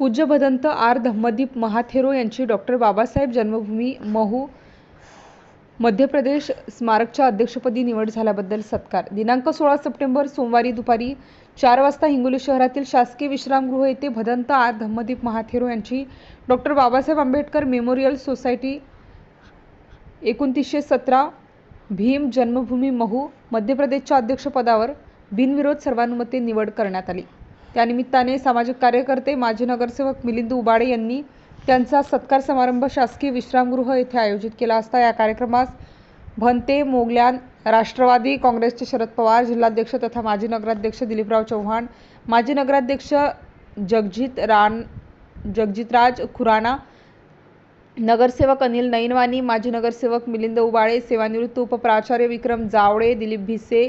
पूज्य भदंत आर धम्मदीप महाथेरो यांची डॉक्टर बाबासाहेब जन्मभूमी महू मध्य प्रदेश स्मारकच्या अध्यक्षपदी निवड झाल्याबद्दल सत्कार. दिनांक सोळा सप्टेंबर सोमवारी दुपारी चार वाजता हिंगोली शहरातील शासकीय विश्रामगृह येथे भदंत आर धम्मदीप महाथेरो यांची doctor Babasaheb Ambedkar memorial society एकोणतीसशे सतरा भीम जन्मभूमी महू मध्य प्रदेशच्या अध्यक्षपदावर बिनविरोध सर्वानुमते निवड करण्यात आली. त्यानिमित्ताने सामाजिक कार्यकर्ते माजी नगरसेवक मिलिंद उबाडे यांनी त्यांचा सत्कार समारंभ शासकीय विश्रामगृह येथे आयोजित केला असता. या कार्यक्रमास भंते मोगल्यान राष्ट्रवादी काँग्रेसचे शरद पवार जिल्हाध्यक्ष तथा माजी नगराध्यक्ष दिलीपराव चव्हाण माजी नगराध्यक्ष जगजित रान जगजितराज खुराणा नगरसेवक अनिल नैनवानी माजी नगरसेवक मिलिंद उबाळे सेवानिवृत्त उपप्राचार्य विक्रम जावळे दिलीप भिसे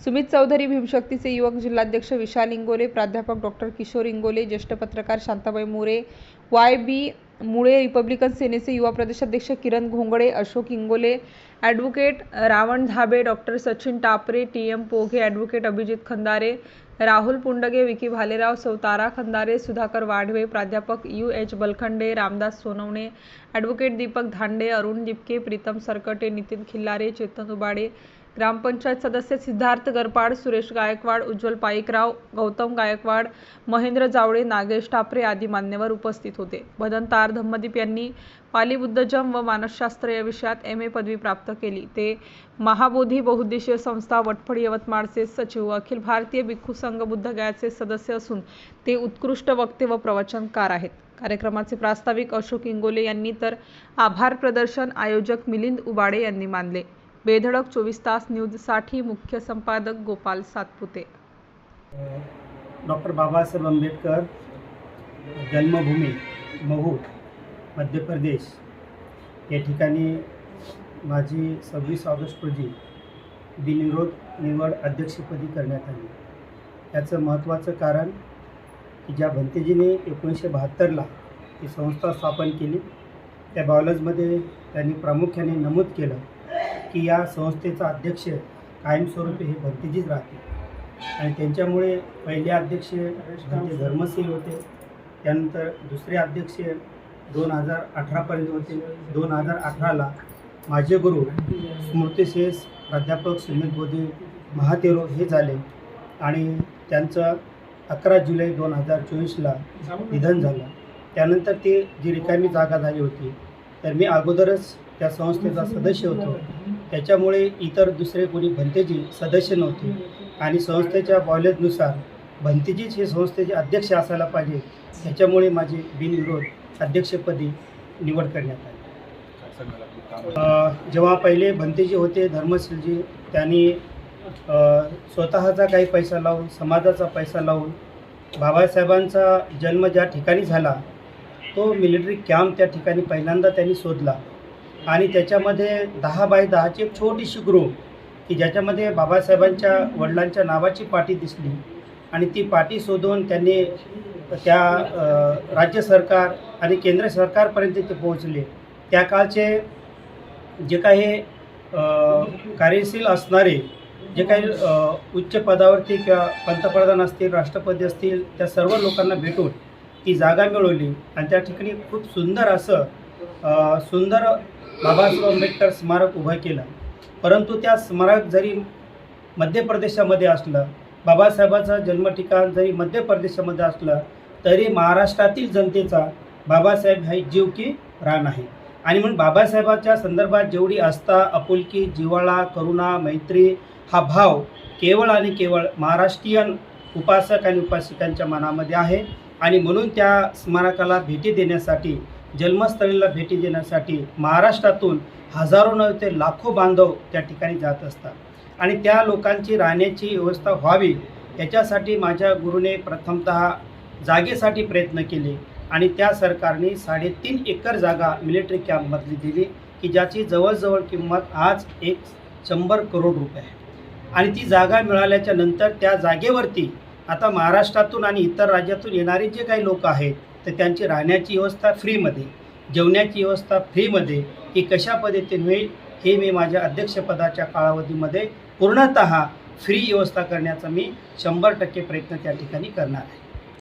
सुमित चौधरी भीमशक्तीचे युवक जिल्हाध्यक्ष विशाल इंगोले प्राध्यापक डॉक्टर किशोर इंगोले ज्येष्ठ पत्रकार शांताबाई मोरे वाय बी मुळे रिपब्लिकन सेनेचे युवा प्रदेशाध्यक्ष Kiran Ghongade Ashok Ingole advocate Ravan Dhabe doctor Sachin Tapre T M Poghe advocate Abhijit Khandare Rahul Pundge Vicky Bhalerao Sautara Khandare Sudhakar Wadhave प्राध्यापक U H Balkhande Ramdas Sonawane advocate Deepak Dhande Arun Dipke Pritam Sarkate Nitin Khillare Chetan Ubade gram panchayat सदस्य सिद्धार्थ गरपाड सुरेश गायकवाड उज्ज्वल पाईकराव गौतम गायकवाड महेंद्र जावळे नागेश टापरे आदी मान्यवर उपस्थित होते. भदंतार धम्मदीप यांनी पाली बुद्धजम व मानसशास्त्र या विषयात एम ए पदवी प्राप्त केली. ते महाबोधी बहुउद्देशीय संस्था वटफळ यवतमाळचे सचिव अखिल भारतीय भिक्खू संघ बुद्धगयाचे सदस्य असून ते उत्कृष्ट वक्ते व प्रवचनकार आहेत. कार्यक्रमाचे प्रास्ताविक अशोक इंगोले यांनी तर आभार प्रदर्शन आयोजक मिलिंद उबाडे यांनी मानले. बेधडक चोवीस तास न्यूजसाठी मुख्य संपादक गोपाल सातपुते. डॉक्टर बाबासाहेब आंबेडकर जन्मभूमी महू मध्य प्रदेश. या ठिकाणी माझी सव्वीस ऑगस्ट रोजी बिनविरोध निवड अध्यक्षपदी करण्यात आली. याचं महत्त्वाचं कारण की ज्या भंतेजीने एकोणीसशे बहात्तरला ती संस्था स्थापन केली त्या बॉलर्समध्ये त्यांनी प्रामुख्याने नमूद केलं की या संस्थेचा अध्यक्ष कायमस्वरूपी हे भक्तीजीच राहते आणि त्यांच्यामुळे पहिले अध्यक्ष म्हणजे धर्मशील होते त्यानंतर दुसरे अध्यक्ष दोन हजार अठरापर्यंत होते. दोन हजार अठराला माझे गुरु स्मृतिशेष प्राध्यापक सुमित बोधे महातेरो हे झाले. आणि त्यांचं अकरा जुलै दोन हजार चोवीसला निधन झालं. त्यानंतर ते जी रिकामी जागा झाली होती तर मी अगोदरच त्या संस्थेचा सदस्य होतो. त्याच्यामुळे इतर दुसरे कोणी भंतेजी सदस्य नव्हते. आणि संस्थेच्या बॉयलेजनुसार भंतेजीच हे संस्थेचे अध्यक्ष असायला पाहिजे. त्याच्यामुळे माझे बिनविरोध अध्यक्षपदी निवड करण्यात आली. जेव्हा पहिले भंतेजी होते धर्मशीलजी त्यांनी स्वतःचा काही पैसा लावून समाजाचा पैसा लावून बाबासाहेबांचा जन्म ज्या ठिकाणी झाला तो मिलिटरी कॅम्प त्या ठिकाणी पहिल्यांदा त्यांनी शोधला. आणि त्याच्यामध्ये दहा बाय दहाची एक छोटीशी ग्रुप की ज्याच्यामध्ये बाबासाहेबांच्या वडिलांच्या नावाची पाटी दिसली. आणि ती पाटी शोधून त्यांनी त्या राज्य सरकार आणि केंद्र सरकारपर्यंत ते पोहोचले. त्या काळचे जे काही कार्यशील असणारे जे काही उच्च पदावरती किंवा पंतप्रधान असतील राष्ट्रपती असतील त्या सर्व लोकांना भेटून ती जागा मिळवली. आणि त्या ठिकाणी खूप सुंदर असं सुंदर बाबासाहेब आंबेडकर स्मारक उभं केलं. परंतु त्या स्मारक जरी मध्य प्रदेशामध्ये असलं बाबासाहेबाचं जन्म ठिकाण जरी मध्य प्रदेशामध्ये असलं तरी महाराष्ट्रातील जनतेचा बाबासाहेब हा जीव की रान आहे. आणि म्हणून बाबासाहेबाच्या संदर्भात जेवढी आस्था आपुलकी जिव्हाळा करुणा मैत्री हा भाव केवळ आणि केवळ महाराष्ट्रीयन उपासक आणि उपासिकांच्या मनामध्ये आहे. आणि म्हणून त्या स्मारकाला भेटी देण्यासाठी जन्मस्थळीला भेटी देण्यासाठी महाराष्ट्रातून हजारो नव्हे ते लाखो बांधव त्या ठिकाणी जात असतात. आणि त्या लोकांची राहण्याची व्यवस्था व्हावी याच्यासाठी माझ्या गुरुने प्रथमतः जागेसाठी प्रयत्न केले आणि त्या सरकारने साडेतीन एकर जागा मिलिटरी कॅम्पमधली दिली की ज्याची जवळजवळ किंमत आज एक शंभर करोड रुपये आहे. आणि ती जागा मिळाल्याच्या नंतर त्या जागेवरती आता महाराष्ट्रातून आणि इतर राज्यातून येणारे जे काही लोक आहेत तर त्यांची राहण्याची व्यवस्था फ्रीमध्ये जेवण्याची व्यवस्था फ्रीमध्ये ही कशा पद्धतीने होईल हे मी माझ्या अध्यक्षपदाच्या कालावधीमध्ये पूर्णत फ्री व्यवस्था करण्याचा मी शंभर टक्के प्रयत्न त्या ठिकाणी करणार आहे.